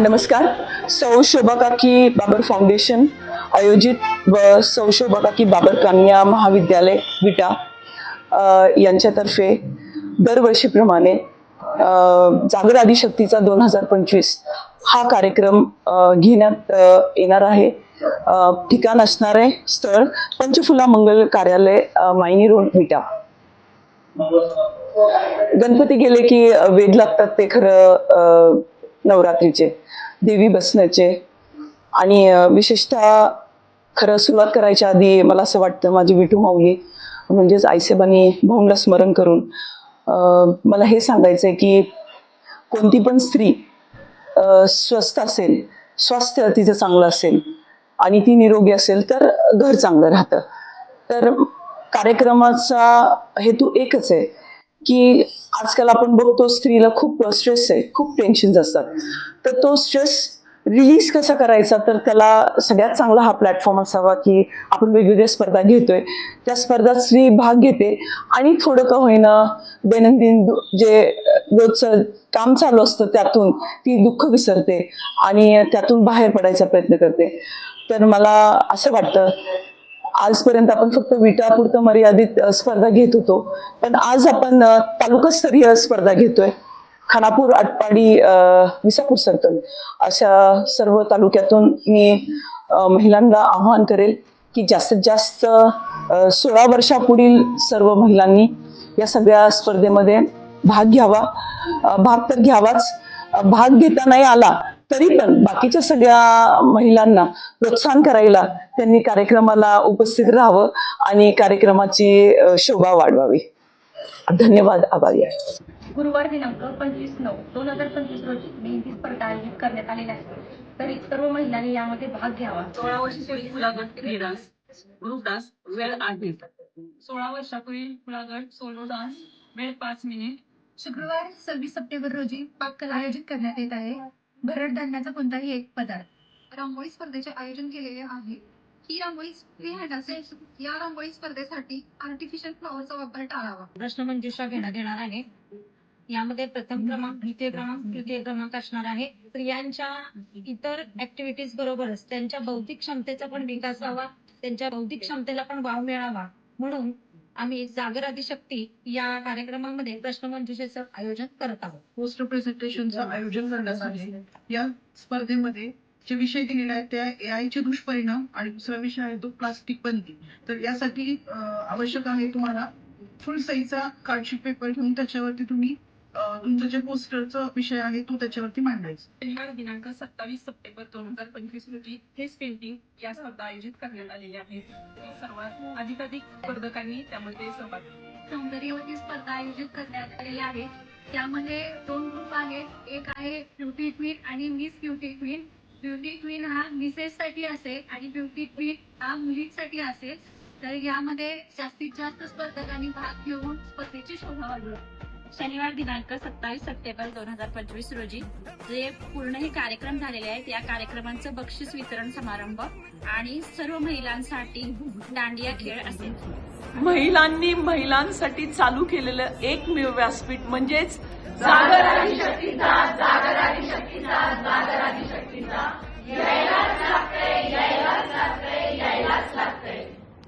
नमस्कार. सौशोभा काकी बाबर फाउंडेशन आयोजित व सौशोभा काकी बाबर कन्या महाविद्यालय विटा यांच्यातर्फे दरवर्षीप्रमाणे जागर आदिशक्तीचा दोन हजार पंचवीस हा कार्यक्रम घेण्यात येणार आहे. ठिकाण असणार आहे स्थळ. पंचफुला मंगल कार्यालय मायनी रोड विटा. गणपती गेले की वेद वेध लागतात ते खरं नवरात्रीचे. देवी बसण्याचे. आणि विशेषतः खरं सुरुवात करायच्या आधी मला असं वाटतं माझी विठू माऊली म्हणजेच आईसेबानी भाऊंला स्मरण करून मला हे सांगायचं आहे की कोणती पण स्त्री स्वस्त स्वस्थ असेल स्वास्थ्य तिचं चांगलं असेल आणि ती निरोगी असेल तर घर चांगलं राहतं. तर कार्यक्रमाचा हेतू एकच आहे की आजकाल आपण बघतो स्त्रीला खूप स्ट्रेस आहे खूप टेन्शन्स असतात. तर तो स्ट्रेस रिलीज कसा करायचा? तर त्याला सगळ्यात चांगला हा प्लॅटफॉर्म असावा की आपण वेगवेगळ्या स्पर्धा घेतोय. त्या स्पर्धात स्त्री भाग घेते आणि थोडं का होईना दैनंदिन जे रोजचं काम चालू असतं त्यातून ती दुःख विसरते आणि त्यातून बाहेर पडायचा प्रयत्न करते. तर मला असं वाटतं आजपर्यंत आपण फक्त विटापुरतं मर्यादित स्पर्धा घेत होतो. पण आज आपण तालुकास्तरीय स्पर्धा घेतोय. खानापूर आटपाडी विसापूर सर्कल. अशा सर्व तालुक्यातून मी महिलांना आव्हान करेल की जास्तीत जास्त सोळा वर्षापुढील सर्व महिलांनी या सगळ्या स्पर्धेमध्ये भाग घ्यावा. भाग तर घ्यावाच. भाग घेता नाही आला तरी पण बाकीच्या सगळ्या महिलांना प्रोत्साहन करायला त्यांनी कार्यक्रमाला उपस्थित राहावं आणि कार्यक्रमाची शोभा वाढवावी. धन्यवाद आभारी आहे. गुरुवार दिनांक पंचवीस नऊ दोन हजार पंचवीस रोजी मेहंदी स्पर्धा आयोजित करण्यात आलेल्या आहे तरी सर्व महिलांनी यामध्ये भाग घ्यावा. सोळा वर्षापूर्वी मुलागट क्रीडास ग्रुप डान्स वेळ आठ मिनिट सोळा वर्षापूर्वी मुलागट सोलो डान्स वेळ पाच मिनिट. शुक्रवार सव्वीस सप्टेंबर रोजी पाककला आयोजित करण्यात येत आहे. भरड धान्याचा कोणताही एक पदार्थ. रांगोळी स्पर्धेचे आयोजन केलेले आहे. ही रांगोळी फ्री हँड असेल या रांगोळी स्पर्धेसाठी आर्टिफिशियल फ्लॉवरचा वापर टाळावा. प्रश्नमंजुषा घेण्यात येणार आहे. यामध्ये प्रथम क्रमांक द्वितीय क्रमांक तृतीय क्रमांक असणार आहे. स्त्रियांच्या इतर ऍक्टिव्हिटीज बरोबरच त्यांच्या बौद्धिक क्षमतेचा पण विकास व्हावा त्यांच्या बौद्धिक क्षमतेला पण वाव मिळावा. म्हणून आम्ही जागर आदिशक्ती या कार्यक्रमामध्ये प्रश्नमंजुषेचं आयोजन करत आहोत. पोस्टर प्रेझेंटेशनचं आयोजन करण्यात आले. या स्पर्धेमध्ये जे विषय दिलेले आहेत त्या AI चे दुष्परिणाम आणि दुसरा विषय आहे तो प्लास्टिक बंदी. तर यासाठी आवश्यक आहे तुम्हाला फुल साईजचा कार्डशीट पेपर घेऊन त्याच्यावरती तुम्ही तुमचं जे पोस्टरचा विषय आहे तो त्याच्यावरती मांडायचा. शनिवार दिनांक सत्तावीस सप्टेंबर दोन हजार पंचवीस रोजी फेस पेंटिंग या स्पर्धा आयोजित करण्यात आलेल्या आहेत सर्वात अधिकाधिक स्पर्धकांनी त्यामध्ये सहभाग. सौंदर्यवती स्पर्धा आयोजित करण्यात आलेली आहे. त्यामध्ये दोन ग्रुप आहेत. एक आहे ब्युटी क्वीन आणि miss beauty queen beauty queen हा मिसेस साठी असेल आणि ब्युटी क्वीन हा मुलींसाठी असेल. तर यामध्ये जास्तीत जास्त स्पर्धकांनी भाग घेऊन स्पर्धेची शोभा वाढवली. शनिवार दिनांक सत्तावीस सप्टेंबर दोन हजार पंचवीस रोजी जे पूर्ण हे कार्यक्रम झालेले आहेत या कार्यक्रमांचं बक्षीस वितरण समारंभ आणि सर्व महिलांसाठी दांडिया खेळ असेल. महिलांनी महिलांसाठी चालू केलेलं एकमेव व्यासपीठ म्हणजेच